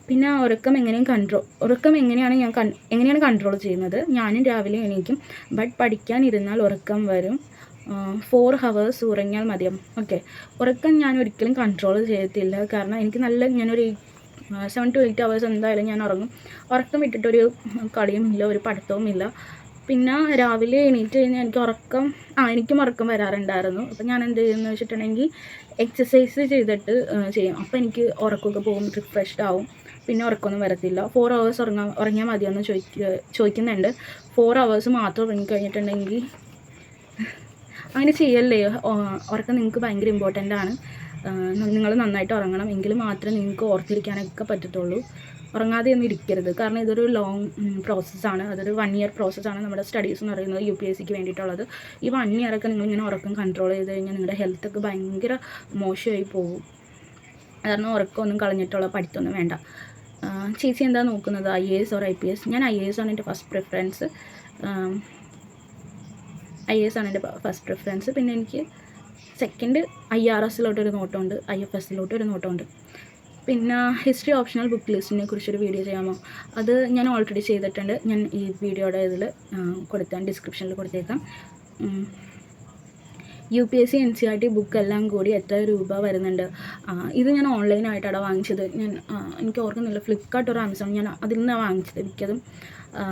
പിന്നെ ഉറക്കം എങ്ങനെയും കൺട്രോൾ ഉറക്കം എങ്ങനെയാണ് ഞാൻ കൺ എങ്ങനെയാണ് കൺട്രോൾ ചെയ്യുന്നത്? ഞാനും രാവിലെ എണീക്കും. ബട്ട് പഠിക്കാൻ ഇരുന്നാൽ ഉറക്കം വരും. ഫോർ ഹവേഴ്സ് ഉറങ്ങിയാൽ മതിയും? ഓക്കെ ഉറക്കം ഞാൻ ഒരിക്കലും കൺട്രോൾ ചെയ്യത്തില്ല. കാരണം എനിക്ക് നല്ല ഞാനൊരു സെവൻ ടു എയ്റ്റ് ഹവേഴ്സ് എന്തായാലും ഞാൻ ഉറങ്ങും. ഉറക്കം വിട്ടിട്ടൊരു കളിയും ഇല്ല ഒരു പഠിത്തവും ഇല്ല. പിന്നെ രാവിലെ എണീറ്റ് കഴിഞ്ഞാൽ എനിക്ക് ഉറക്കം ആ എനിക്കും ഉറക്കം വരാറുണ്ടായിരുന്നു. അപ്പം ഞാൻ എന്ത് ചെയ്യുമെന്ന് വെച്ചിട്ടുണ്ടെങ്കിൽ എക്സസൈസ് ചെയ്തിട്ട് ചെയ്യും. അപ്പോൾ എനിക്ക് ഉറക്കമൊക്കെ പോകും റിഫ്രഷ്ഡ് ആവും. പിന്നെ ഉറക്കമൊന്നും വരത്തില്ല. ഫോർ ഹവേഴ്സ് ഉറങ്ങാൻ ഉറങ്ങിയാൽ മതിയെന്ന് ചോദിക്ക ചോദിക്കുന്നുണ്ട്. ഫോർ ഹവേഴ്സ് മാത്രം ഉറങ്ങിക്കഴിഞ്ഞിട്ടുണ്ടെങ്കിൽ അങ്ങനെ ചെയ്യല്ലേ? ഉറക്കം നിങ്ങൾക്ക് ഭയങ്കര ഇമ്പോർട്ടന്റ് ആണ്. നിങ്ങൾ നന്നായിട്ട് ഉറങ്ങണം. എങ്കിൽ മാത്രമേ നിങ്ങൾക്ക് ഓർത്തിരിക്കാനൊക്കെ പറ്റത്തുള്ളൂ. ഉറങ്ങാതെ ഒന്നും ഇരിക്കരുത്. കാരണം ഇതൊരു ലോങ് പ്രോസസ്സാണ് അതൊരു വൺ ഇയർ പ്രോസസ്സാണ് നമ്മുടെ സ്റ്റഡീസ് എന്ന് പറയുന്നത് യു പി എസ് സിക്ക് വേണ്ടിയിട്ടുള്ളത്. ഈ വൺ ഇയറൊക്കെ നിങ്ങളിങ്ങനെ ഉറക്കം കൺട്രോൾ ചെയ്ത് കഴിഞ്ഞാൽ നിങ്ങളുടെ ഹെൽത്തൊക്കെ ഭയങ്കര മോശമായി പോകും. കാരണം ഉറക്കമൊന്നും കളഞ്ഞിട്ടുള്ള പഠിത്തമൊന്നും വേണ്ട. ചേച്ചി എന്താ നോക്കുന്നത്? I A S or I P S ഞാൻ ഐ എ എസ് ആണ് എന്റെ first preference I A S ആണ് എന്റെ ഫസ്റ്റ് പ്രിഫറൻസ് പിന്നെ എനിക്ക് സെക്കൻഡ് ഐ ആർ എസിലോട്ട് ഒരു നോട്ടമുണ്ട് ഐ എഫ് എസിലോട്ട് ഒരു നോട്ടമുണ്ട് പിന്നെ ഹിസ്റ്ററി ഓപ്ഷണൽ ബുക്ക് ലിസ്റ്റിനെ കുറിച്ചൊരു വീഡിയോ ചെയ്യാമോ? അത് ഞാൻ ഓൾറെഡി ചെയ്തിട്ടുണ്ട്. ഞാൻ ഈ വീഡിയോയുടെ ഇതിൽ കൊടുത്താൽ ഡിസ്ക്രിപ്ഷനിൽ കൊടുത്തേക്കാം. U P S C N C R T book എല്ലാം കൂടി എത്ര രൂപ വരുന്നുണ്ട്? ഇത് ഞാൻ ഓൺലൈനായിട്ടാണ് വാങ്ങിച്ചത്. ഞാൻ എനിക്ക് ഓർക്കുന്നില്ല. ഫ്ലിപ്കാർട്ട് ഒരു ആമസോൺ. ഞാൻ അതിൽ നിന്നാണ് വാങ്ങിച്ചത് ആ,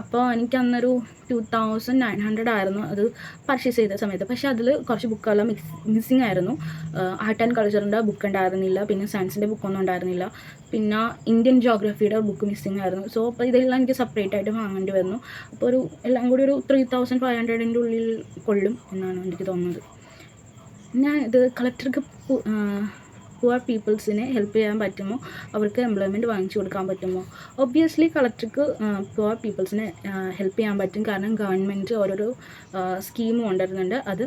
അപ്പോൾ എനിക്ക് അന്നൊരു ടു തൗസൻഡ് നയൻ ഹൺഡ്രഡ് ആയിരുന്നു അത് പർച്ചേസ് ചെയ്ത സമയത്ത്. പക്ഷേ അതിൽ കുറച്ച് ബുക്കുകളെല്ലാം മിക്സ് മിസ്സിങ് ആയിരുന്നു. ആർട്ട് ആൻഡ് കൾച്ചറിന്റെ ബുക്ക് ഉണ്ടായിരുന്നില്ല. പിന്നെ സയൻസിന്റെ ബുക്കൊന്നും ഉണ്ടായിരുന്നില്ല. പിന്നെ ഇന്ത്യൻ ജോഗ്രഫിയുടെ ബുക്ക് മിസ്സിംഗ് ആയിരുന്നു. സോ അപ്പോൾ ഇതെല്ലാം എനിക്ക് സെപ്പറേറ്റ് ആയിട്ട് വാങ്ങേണ്ടി വന്നു അപ്പോൾ ഒരു എല്ലാം കൂടി ഒരു ത്രീ തൗസൻഡ് ഫൈവ് ഹൺഡ്രഡിന്റെ ഉള്ളിൽ കൊള്ളും എന്നാണ് എനിക്ക് തോന്നുന്നത്. ഞാൻ ഇത് കളക്ടർക്ക് പുവർ പീപ്പിൾസിനെ ഹെൽപ്പ് ചെയ്യാൻ പറ്റുമോ? അവർക്ക് എംപ്ലോയ്മെന്റ് വാങ്ങിച്ചു കൊടുക്കാൻ പറ്റുമോ? ഒബ്വിയസ്ലി കളക്ടർക്ക് പുവർ പീപ്പിൾസിനെ ഹെൽപ്പ് ചെയ്യാൻ പറ്റും. കാരണം ഗവൺമെന്റ് ഓരോരോ സ്കീം കൊണ്ടുവരുന്നുണ്ട് അത്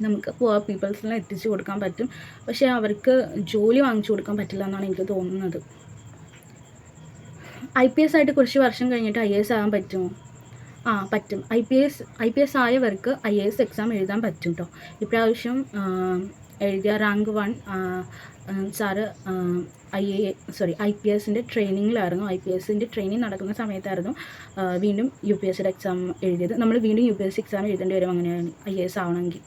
നമുക്ക് പുവർ പീപ്പിൾസിനെ എത്തിച്ചു കൊടുക്കാൻ പറ്റും. പക്ഷേ അവർക്ക് ജോലി വാങ്ങിച്ചു കൊടുക്കാൻ പറ്റില്ല എന്നാണ് എനിക്ക് തോന്നുന്നത്. ഐ പി എസ് ആയിട്ട് കുറച്ച് വർഷം കഴിഞ്ഞിട്ട് ഐ എസ് ആകാൻ പറ്റുമോ? ആ പറ്റും. I P S I P S ആയവർക്ക് I A S exam എഴുതാൻ പറ്റും കേട്ടോ ഇപ്രാവശ്യം എഴുതിയ rank one sir I A sorry I P എസിന്റെ ട്രെയിനിങ്ങിലായിരുന്നു ഐ പി എസിന്റെ ട്രെയിനിങ് നടക്കുന്ന സമയത്തായിരുന്നു വീണ്ടും യു പി എസ് സിയുടെ എക്സാം എഴുതിയത്. നമ്മൾ വീണ്ടും U P S C exam എഴുതേണ്ടി വരും അങ്ങനെയാണ് ഐ എ എസ് ആവണമെങ്കിൽ.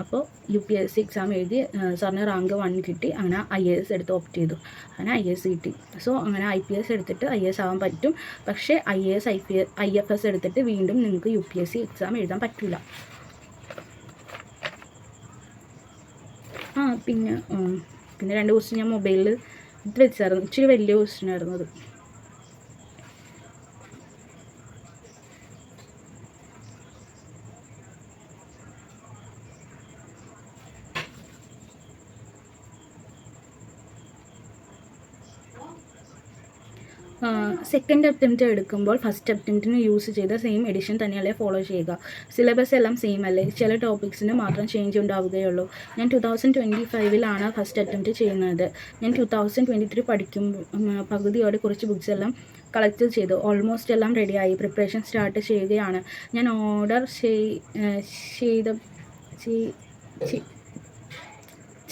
അപ്പോൾ U P S C exam എഴുതി സാറിന് റാങ്ക് വൺ കിട്ടി. അങ്ങനെ ഐ എ എസ് എടുത്ത് ഓപ്റ്റ് ചെയ്തു. അങ്ങനെ ഐ എസ് കിട്ടി. സോ അങ്ങനെ ഐ പി എസ് എടുത്തിട്ട് ഐ എസ് ആവാൻ പറ്റും. പക്ഷേ I A S I P I F S എടുത്തിട്ട് വീണ്ടും നിങ്ങൾക്ക് U P S C exam എഴുതാൻ പറ്റില്ല ആ പിന്നെ പിന്നെ രണ്ട് ക്വസ്റ്റ്യൻ ഞാൻ മൊബൈലിൽ ഇത് വെച്ചായിരുന്നു. ഇച്ചിരി വലിയ ക്വസ്റ്റ്യൻ ആയിരുന്നു അത്. സെക്കൻഡ് അറ്റംപ്റ്റ് എടുക്കുമ്പോൾ ഫസ്റ്റ് അറ്റംപ്റ്റിന് യൂസ് ചെയ്ത സെയിം എഡിഷൻ തന്നെയല്ലേ ഫോളോ ചെയ്യുക. സിലബസ് എല്ലാം സെയിം അല്ലേ? ചില ടോപ്പിക്സിന് മാത്രം ചേഞ്ച് ഉണ്ടാവുകയുള്ളൂ. ഞാൻ ടു തൗസൻഡ് ട്വന്റി ഫൈവിലാണ് ഫസ്റ്റ് അറ്റംപ്റ്റ് ചെയ്യുന്നത്. ഞാൻ ടു തൗസൻഡ് ട്വന്റി ത്രീ പഠിക്കും പകുതിയോടെ കുറച്ച് ബുക്സ് എല്ലാം കളക്ട് ചെയ്തു. ഓൾമോസ്റ്റ് എല്ലാം റെഡിയായി പ്രിപ്പറേഷൻ സ്റ്റാർട്ട് ചെയ്യുകയാണ്. ഞാൻ ഓർഡർ ചെയ്ത ചെയ്ത് ചെയ്-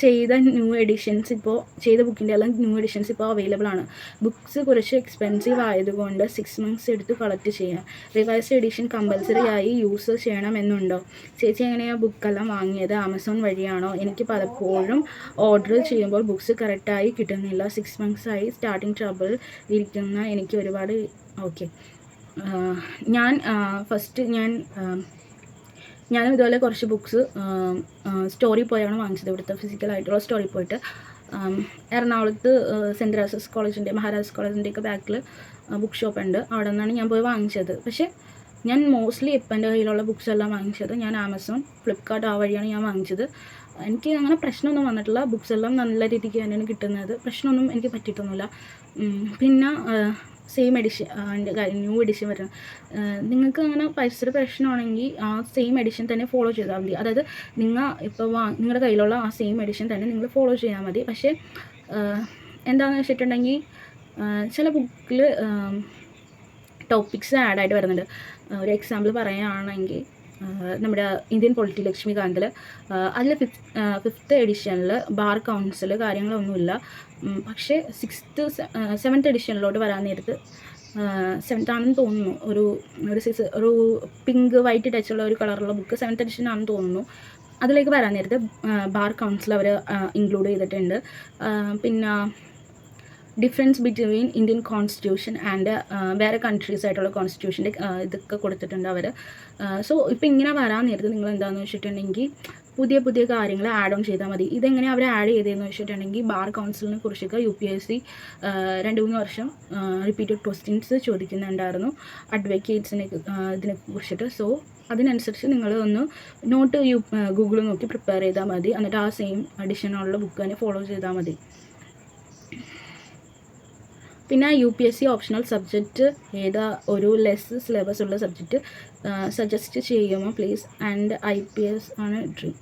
ചെയ്ത ന്യൂ എഡിഷൻസ് ഇപ്പോൾ ചെയ്ത ബുക്കിന്റെ എല്ലാം ന്യൂ എഡിഷൻസ് ഇപ്പോൾ അവൈലബിൾ ആണ്. ബുക്ക്സ് കുറച്ച് എക്സ്പെൻസീവ് ആയതുകൊണ്ട് സിക്സ് മന്ത്സ് എടുത്ത് കളക്ട് ചെയ്യാം. റിവൈസ്ഡ് എഡിഷൻ കമ്പൽസറി ആയി യൂസ് ചെയ്യണം എന്നുണ്ടോ? ചേച്ചി എങ്ങനെയാണ് ബുക്കെല്ലാം വാങ്ങിയത്? ആമസോൺ വഴിയാണോ? എനിക്ക് പലപ്പോഴും ഓർഡർ ചെയ്യുമ്പോൾ ബുക്ക്സ് കറക്റ്റായി കിട്ടുന്നില്ല. സിക്സ് മന്ത്സ് ആയി സ്റ്റാർട്ടിങ് ട്രബിൾ ഇരിക്കുന്ന എനിക്ക് ഒരുപാട് ഓക്കെ ഞാൻ ഫസ്റ്റ് ഞാൻ ഞാനും ഇതുപോലെ കുറച്ച് ബുക്ക്സ് സ്റ്റോറി പോയാണ് വാങ്ങിച്ചത്. ഇവിടുത്തെ ഫിസിക്കലായിട്ടുള്ള സ്റ്റോറി പോയിട്ട്. എറണാകുളത്ത് സെന്റ് രാസസ് കോളേജിന്റെ മഹാരാജാസ് കോളേജിന്റെയൊക്കെ ബാക്കിൽ ബുക്ക് ഷോപ്പ് ഉണ്ട്. അവിടെ നിന്നാണ് ഞാൻ പോയി വാങ്ങിച്ചത്. പക്ഷേ ഞാൻ മോസ്റ്റ്ലി ഇപ്പം എന്റെ കയ്യിലുള്ള ബുക്സ് എല്ലാം വാങ്ങിച്ചത് ഞാൻ ആമസോൺ ഫ്ലിപ്കാർട്ട് ആ വഴിയാണ് ഞാൻ വാങ്ങിച്ചത്. എനിക്ക് അങ്ങനെ പ്രശ്നമൊന്നും വന്നിട്ടില്ല. ബുക്സ് എല്ലാം നല്ല രീതിക്ക് തന്നെയാണ് കിട്ടുന്നത്. പ്രശ്നമൊന്നും എനിക്ക് പറ്റിയിട്ടൊന്നുമില്ല. പിന്നെ സെയിം എഡിഷൻ ന്യൂ എഡിഷൻ വരണം നിങ്ങൾക്ക് അങ്ങനെ പരിസര പ്രശ്നമാണെങ്കിൽ ആ സെയിം എഡിഷൻ തന്നെ ഫോളോ ചെയ്താൽ മതി. അതായത് നിങ്ങൾ ഇപ്പോൾ വാ നിങ്ങളുടെ കയ്യിലുള്ള ആ സെയിം എഡിഷൻ തന്നെ നിങ്ങൾ ഫോളോ ചെയ്താൽ മതി. പക്ഷേ എന്താണെന്ന് വെച്ചിട്ടുണ്ടെങ്കിൽ ചില ബുക്കിൽ ടോപ്പിക്സ് ആഡായിട്ട് വരുന്നുണ്ട്. ഒരു എക്സാമ്പിൾ പറയുകയാണെങ്കിൽ നമ്മുടെ ഇന്ത്യൻ പൊളിറ്റി ലക്ഷ്മികാന്തിൽ അതിൽ ഫിഫ് ഫിഫ്ത്ത് എഡിഷനിൽ ബാർ കൗൺസിൽ കാര്യങ്ങളൊന്നുമില്ല. പക്ഷേ സിക്സ്ത്ത് സെവൻത്ത് എഡിഷനിലോട്ട് വരാൻ നേരത്ത് സെവൻത്ത് ആണെന്ന് തോന്നുന്നു. ഒരു ഒരു സിക്സ് ഒരു പിങ്ക് വൈറ്റ് ടച്ചുള്ള ഒരു കളറുള്ള ബുക്ക് സെവൻത്ത് എഡിഷൻ ആണെന്ന് തോന്നുന്നു. അതിലേക്ക് വരാൻ നേരത്ത് ബാർ കൗൺസിൽ അവർ ഇൻക്ലൂഡ് ചെയ്തിട്ടുണ്ട്. പിന്നെ difference between Indian constitution and വേറെ കൺട്രീസ് ആയിട്ടുള്ള കോൺസ്റ്റിറ്റ്യൂഷന്റെ ഇതൊക്കെ കൊടുത്തിട്ടുണ്ട് അവർ സോ ഇപ്പോൾ ഇങ്ങനെ വരാൻ നേരത്ത് നിങ്ങൾ എന്താണെന്ന് വെച്ചിട്ടുണ്ടെങ്കിൽ പുതിയ പുതിയ കാര്യങ്ങൾ ആഡ് ഓൺ ചെയ്താൽ മതി. ഇതെങ്ങനെ അവർ ആഡ് ചെയ്തതെന്ന് വെച്ചിട്ടുണ്ടെങ്കിൽ ബാർ കൗൺസിലിനെ കുറിച്ചൊക്കെ യു പി എസ് സി രണ്ട് മൂന്ന് വർഷം റിപ്പീറ്റഡ് ക്വസ്റ്റ്യൻസ് ചോദിക്കുന്നുണ്ടായിരുന്നു. അഡ്വക്കേറ്റ്സിനെ ഇതിനെ കുറിച്ചിട്ട്. സോ അതിനനുസരിച്ച് നിങ്ങൾ ഒന്ന് നോട്ട് യു ഗൂഗിൾ നോക്കി പ്രിപ്പയർ ചെയ്താൽ മതി. എന്നിട്ട് ആ സെയിം അഡീഷനുള്ള ബുക്ക് തന്നെ ഫോളോ ചെയ്താൽ മതി. പിന്നെ U P S C optional subject ഏതാ ഒരു ലെസ് സിലബസ് ഉള്ള സബ്ജക്റ്റ് സജസ്റ്റ് ചെയ്യുമോ please and I P S ആണ് dream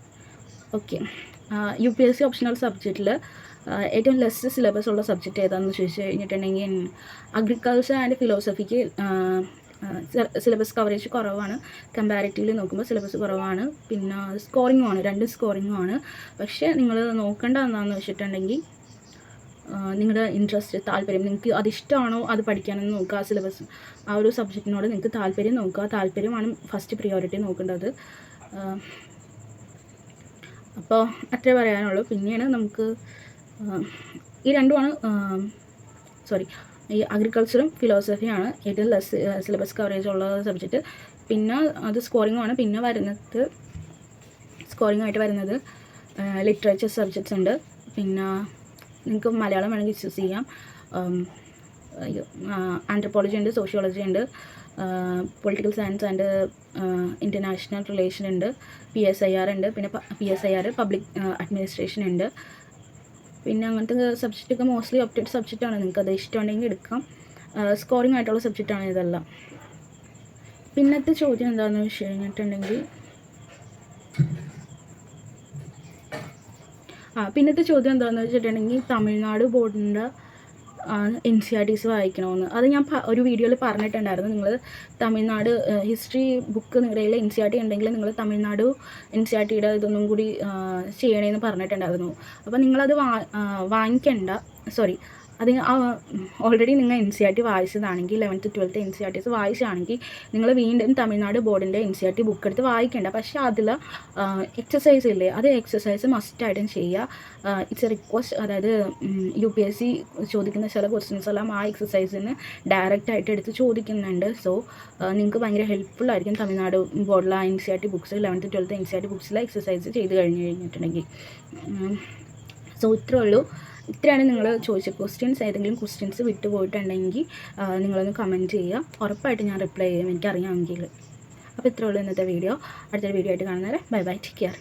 okay U P S C optional സബ്ജക്റ്റിൽ ഏറ്റവും ലെസ് സിലബസ് ഉള്ള സബ്ജക്റ്റ് ഏതാണെന്ന് ചോദിച്ചു കഴിഞ്ഞിട്ടുണ്ടെങ്കിൽ അഗ്രികൾച്ചർ ആൻഡ് ഫിലോസഫിക്ക് സിലബസ് കവറേജ് കുറവാണ്. കമ്പാരിറ്റീവ്ലി നോക്കുമ്പോൾ സിലബസ് കുറവാണ്. പിന്നെ സ്കോറിങ്ങും ആണ് രണ്ട് സ്കോറിങ്ങും ആണ്. പക്ഷേ നിങ്ങൾ നോക്കേണ്ട എന്താണെന്ന് വെച്ചിട്ടുണ്ടെങ്കിൽ നിങ്ങളുടെ ഇൻട്രസ്റ്റ് താല്പര്യം നിങ്ങൾക്ക് അതിഷ്ടമാണോ അത് പഠിക്കാനെന്ന് നോക്കുക ആ സിലബസ് ആ ഒരു സബ്ജക്റ്റിനോട് നിങ്ങൾക്ക് താല്പര്യം നോക്കുക. താല്പര്യമാണ് ഫസ്റ്റ് പ്രിയോറിറ്റി നോക്കേണ്ടത്. അപ്പോൾ അത്രേ പറയാനുള്ളൂ. പിന്നെയാണ് നമുക്ക് ഈ രണ്ടുമാണ് സോറി ഈ അഗ്രികൾച്ചറും ഫിലോസഫിയാണ് ഏറ്റവും ലെസ് സിലബസ് കവറേജ് ഉള്ള സബ്ജക്റ്റ് പിന്നെ അത് സ്കോറിങ്ങുമാണ് പിന്നെ വരുന്നത് സ്കോറിംഗ് ആയിട്ട് വരുന്നത് ലിറ്ററേച്ചർ സബ്ജക്ട്സ് ഉണ്ട്. പിന്നെ നിങ്ങൾക്ക് മലയാളം വേണമെങ്കിൽ ചൂസ് ചെയ്യാം. ആന്ത്രപ്പോളജി ഉണ്ട് സോഷ്യോളജി ഉണ്ട് political science and international relation ഉണ്ട് പി എസ് ഐ ആർ ഉണ്ട് പിന്നെ P S I R public administration ഉണ്ട്. പിന്നെ അങ്ങനത്തെ സബ്ജക്റ്റൊക്കെ മോസ്റ്റ്ലി ഒപ്റ്റഡ് ആണ് നിങ്ങൾക്ക് അത് ഇഷ്ടമുണ്ടെങ്കിൽ എടുക്കാം. സ്കോറിംഗ് ആയിട്ടുള്ള സബ്ജക്റ്റാണ് ഇതെല്ലാം. പിന്നത്തെ ചോദ്യം എന്താണെന്ന് വെച്ച് കഴിഞ്ഞിട്ടുണ്ടെങ്കിൽ ആ പിന്നത്തെ ചോദ്യം എന്താണെന്ന് വെച്ചിട്ടുണ്ടെങ്കിൽ തമിഴ്നാട് ബോർഡിന്റെ എൻ സി ആർ ടീസ് വായിക്കണമെന്ന്. അത് ഞാൻ ഒരു വീഡിയോയിൽ പറഞ്ഞിട്ടുണ്ടായിരുന്നു. നിങ്ങൾ തമിഴ്നാട് ഹിസ്റ്ററി ബുക്ക് നിങ്ങളുടെ കയ്യിൽ എൻ സി ആർ ടി ഉണ്ടെങ്കിൽ നിങ്ങൾ തമിഴ്നാട് എൻ സി ആർ ടിയുടെ ഇതൊന്നും കൂടി ചെയ്യണമെന്ന് പറഞ്ഞിട്ടുണ്ടായിരുന്നു. അപ്പോൾ നിങ്ങളത് വാ വാങ്ങിക്കണ്ട. സോറി അത് ഓൾറെഡി നിങ്ങൾ N C R T വായിച്ചതാണെങ്കിൽ eleventh twelfth N C R Ts വായിച്ചാണെങ്കിൽ നിങ്ങൾ വീണ്ടും തമിഴ്നാട് ബോർഡിന്റെ N C R T book എടുത്ത് വായിക്കേണ്ട. പക്ഷേ അതിൽ എക്സസൈസ് ഇല്ലേ? അത് എക്സസൈസ് മസ്റ്റായിട്ടും ചെയ്യുക ഇറ്റ്സ് എ റിക്വസ്റ്റ് അതായത് യു പി എസ് സി ചോദിക്കുന്ന ചില ക്വസ്റ്റ്യൻസ് എല്ലാം ആ എക്സസൈസിന് ഡയറക്റ്റ് ആയിട്ട് എടുത്ത് ചോദിക്കുന്നുണ്ട്. സോ നിങ്ങൾക്ക് ഭയങ്കര ഹെൽപ്ഫുൾ ആയിരിക്കും തമിഴ്നാട് ബോർഡിലെ N C R T books eleventh twelfth N C R T ബുക്സിലെ exercise ചെയ്ത് കഴിഞ്ഞ് കഴിഞ്ഞിട്ടുണ്ടെങ്കിൽ. സോ ഇത്രേ ഉള്ളൂ. ഇത്രയാണ് നിങ്ങൾ ചോദിച്ച ക്വസ്റ്റ്യൻസ് ഏതെങ്കിലും ക്വസ്റ്റ്യൻസ് വിട്ടുപോയിട്ടുണ്ടെങ്കിൽ നിങ്ങളൊന്ന് കമന്റ് ചെയ്യുക. ഉറപ്പായിട്ട് ഞാൻ റിപ്ലൈ ചെയ്യും. എനിക്കറിയാമെങ്കിൽ അപ്പോൾ ഇത്രയുള്ളൂ ഇന്നത്തെ വീഡിയോ അടുത്തൊരു വീഡിയോ ആയിട്ട് കാണുന്നവരെ ബൈ ബൈ ടേക്ക് കെയർ